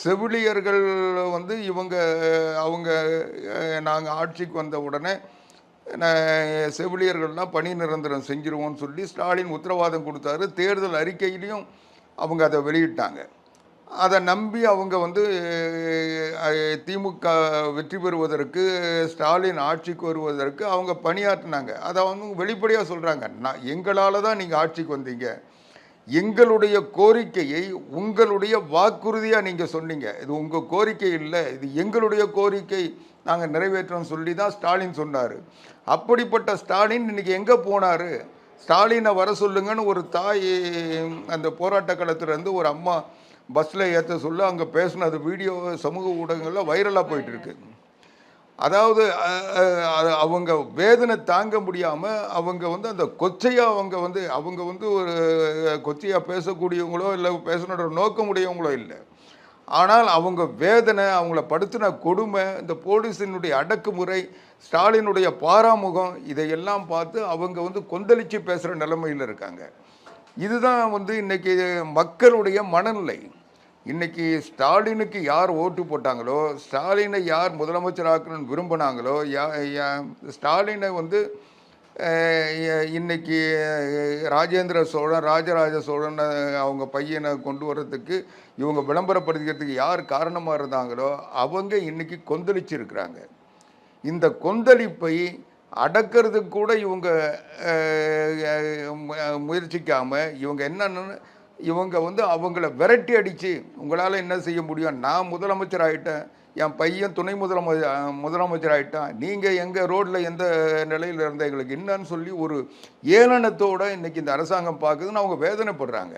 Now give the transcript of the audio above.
செவிலியர்கள் வந்து இவங்க அவங்க நாங்கள் ஆட்சிக்கு வந்த உடனே செவிலியர்கள்லாம் பணி நிரந்தரம் செஞ்சிருவோம்னு சொல்லி ஸ்டாலின் உத்தரவாதம் கொடுத்தாரு. தேர்தல் அறிக்கையிலையும் அவங்க அதை வெளியிட்டாங்க. அதை நம்பி அவங்க வந்து திமுக வெற்றி பெறுவதற்கு ஸ்டாலின் ஆட்சிக்கு வருவதற்கு அவங்க பணியாற்றினாங்க. அதை அவங்க வெளிப்படையாக சொல்கிறாங்க நான் எங்களால் தான் நீங்கள் ஆட்சிக்கு வந்தீங்க. எங்களுடைய கோரிக்கையை உங்களுடைய வாக்குறுதியாக நீங்கள் சொன்னீங்க. இது உங்கள் கோரிக்கை இல்லை இது எங்களுடைய கோரிக்கை. நாங்கள் நிறைவேற்றோம்னு சொல்லி தான் ஸ்டாலின் சொன்னார். அப்படிப்பட்ட ஸ்டாலின் இன்னைக்கு எங்கே போனார்? ஸ்டாலினை வர சொல்லுங்கன்னு ஒரு தாய் அந்த போராட்ட களத்துலேருந்து ஒரு அம்மா பஸ்ஸில் ஏற்ற சொல்ல அங்கே பேசின வீடியோ சமூக ஊடகங்களில் வைரலாக போயிட்டுருக்கு அதாவது அவங்க வேதனை தாங்க முடியாமல் அவங்க வந்து அந்த கொச்சையாக அவங்க வந்து அவங்க வந்து ஒரு கொச்சையாக பேசக்கூடியவங்களோ இல்லை பேசணுன்ற நோக்கம் உடையவங்களோ இல்லை. ஆனால் அவங்க வேதனை அவங்கள படுத்தின கொடுமை இந்த போலீஸினுடைய அடக்குமுறை ஸ்டாலினுடைய பாராமுகம் இதையெல்லாம் பார்த்து அவங்க வந்து கொந்தளித்து பேசுகிற நிலைமையில் இருக்காங்க. இதுதான் வந்து இன்றைக்கி மக்களுடைய மனநிலை. இன்னைக்கு ஸ்டாலினுக்கு யார் ஓட்டு போட்டாங்களோ ஸ்டாலினை யார் முதலமைச்சராக்கணும்னு விரும்பினாங்களோ யா ஸ்டாலினை வந்து இன்னைக்கு ராஜேந்திர சோழன் ராஜராஜ சோழன் அவங்க பையனை கொண்டு வர்றதுக்கு இவங்க விளம்பரப்படுத்திக்கிறதுக்கு யார் காரணமாக இருந்தாங்களோ அவங்க இன்னைக்கு கொந்தளிச்சிருக்கிறாங்க. இந்த கொந்தளிப்பை அடக்கிறதுக்கு கூட இவங்க முயற்சிக்காமல் இவங்க என்னென்னு இவங்க வந்து அவங்கள விரட்டி அடித்து உங்களால் என்ன செய்ய முடியும்? நான் முதலமைச்சர் ஆகிட்டேன் என் பையன் துணை முதலமைச்சர் முதலமைச்சர் ஆகிட்டான் நீங்கள் எங்கள் ரோட்டில் எந்த நிலையில் இருந்த எங்களுக்கு என்னன்னு சொல்லி ஒரு ஏளனத்தோடு இன்றைக்கி இந்த அரசாங்கம் பார்க்குதுன்னு அவங்க வேதனைப்படுறாங்க.